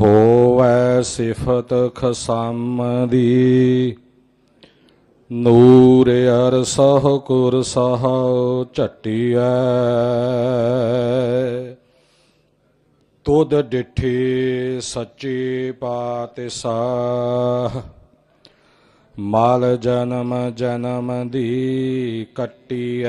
ਹੋਵੈ ਸਿਫਤ ਖਸਮ ਦੀ ਨੂਰ ਅਰਸਹ ਕੁਰ ਸਹ ਝਟਿਐ। ਤੁਧ ਡਿਠੇ ਸੱਚੇ ਪਾਤਸ਼ਾਹ, ਮਾਲ ਜਨਮ ਜਨਮ ਦੀ ਕੱਟੀਐ।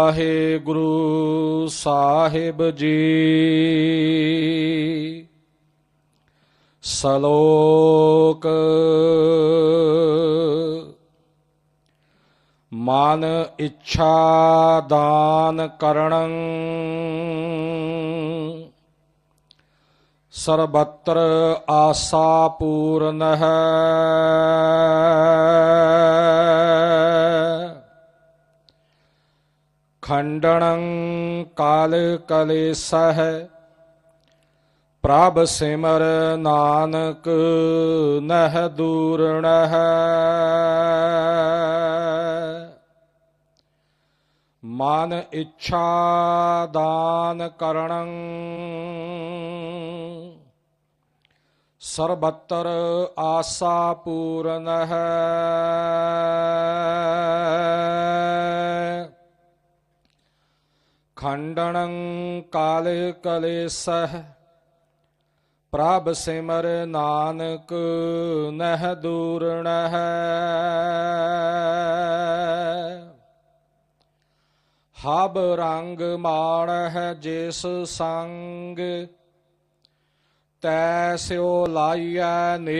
ਵਾਹਿਗੁਰੂ ਸਾਹਿਬ ਜੀ। ਸਲੋਕ। ਮਨ ਇੱਛਾ ਦਾਨ ਕਰਣੰ। ਸਰਬਤਰ ਆਸਾ ਪੂਰਨ ਹੈ। ਖੰਡਣੰ ਕਾਲ ਕਲੇਸਹ, ਪ੍ਰਭ ਸਿਮਰ ਨਾਨਕ ਨਹਿ ਦੂਰਣ ਮਨ ਇੱਛਾ ਦਾਨ ਕਰਣੰ, ਸਰਬਤਰ ਆਸਾ ਪੂਰਨ ਹੈ। ਖੰਡਣੰ ਕਾਲ ਕਲੇਸਹ, ਪ੍ਰਭ ਸਿਮਰ ਨਾਨਕ ਨਹਿ ਦੂਰਣ ਹੈ ਹਬ ਰੰਗ ਮਾਣ ਹੈ ਜਿਸ ਸੰਗ ਤੈਸਿਓ ਲਾਈਐ ਨੇਹੋ।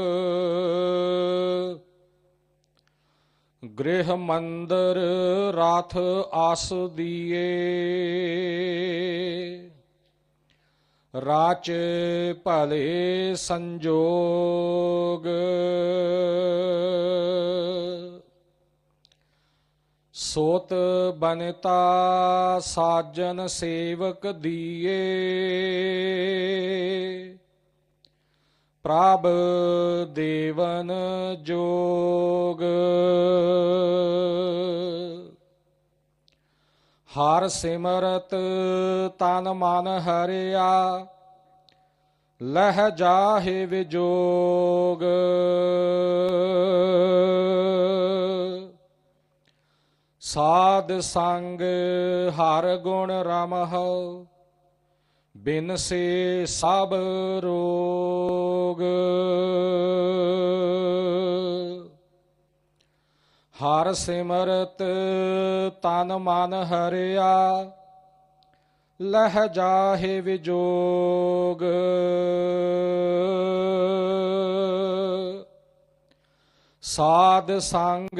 ਗ੍ਰਹਿ ਮੰਦਰ ਰਾਥ ਆਸ ਦੀਏ। ਰਾਚ ਭਲੇ ਸੰਜੋਗ। ਸੋਤ ਬਨਤਾ ਸਾਜਨ ਸੇਵਕ ਦੀਏ। ਪ੍ਰਭ ਦੇਵਨ ਜੋਗ। ਹਰ ਸਿਮਰਤ ਤਨ ਮਨ ਹਰਿਆ, ਲਹਿ ਜਾਹੇ ਵਿਜੋਗ। ਸਾਧ ਸੰਗ ਹਰ ਗੁਣ ਰਮਹੁ ਬਿਨ ਸੇ ਸਭ ਰੋਗ। ਹਰ ਸਿਮਰਤ ਤਨ ਮਨ ਹਰਿਆ, ਲਹਿ ਜਾਹੇ ਵਿਜੋਗ। ਸਾਧ ਸੰਗ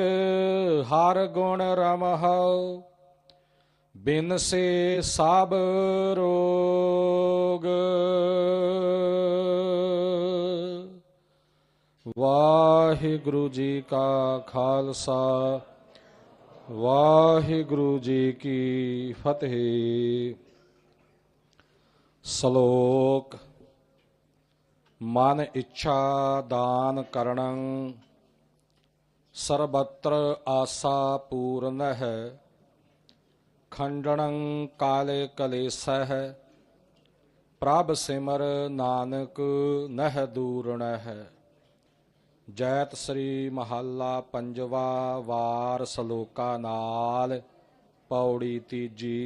ਹਰ ਗੁਣ ਰਮਹੁ ਬਿਨ ਸੇ ਸਭ ਰੋਗ। ਵਾਹਿਗੁਰੂ ਜੀ ਕਾ ਖਾਲਸਾ, ਵਾਹਿਗੁਰੂ ਜੀ ਕੀ ਫਤਿਹ। ਸ਼ਲੋਕ, ਮਨ ਇੱਛਾ ਦਾਨ ਕਰਣੰ, ਸਰਬਤਰ ਆਸਾ ਪੂਰਨ ਹੈ। ਖੰਡਣੰ ਕਾਲੇ ਕਲੇਸਹਿ, ਪ੍ਰਭ ਸਿਮਰ ਨਾਨਕ ਨਹਿ ਦੂਰਣ ਜੈਤ ਸ੍ਰੀ ਮਹੱਲਾ ਪੰਜਵਾ ਵਾਰ ਸਲੋਕਾ ਨਾਲ ਪੌੜੀ ਤੀਜੀ।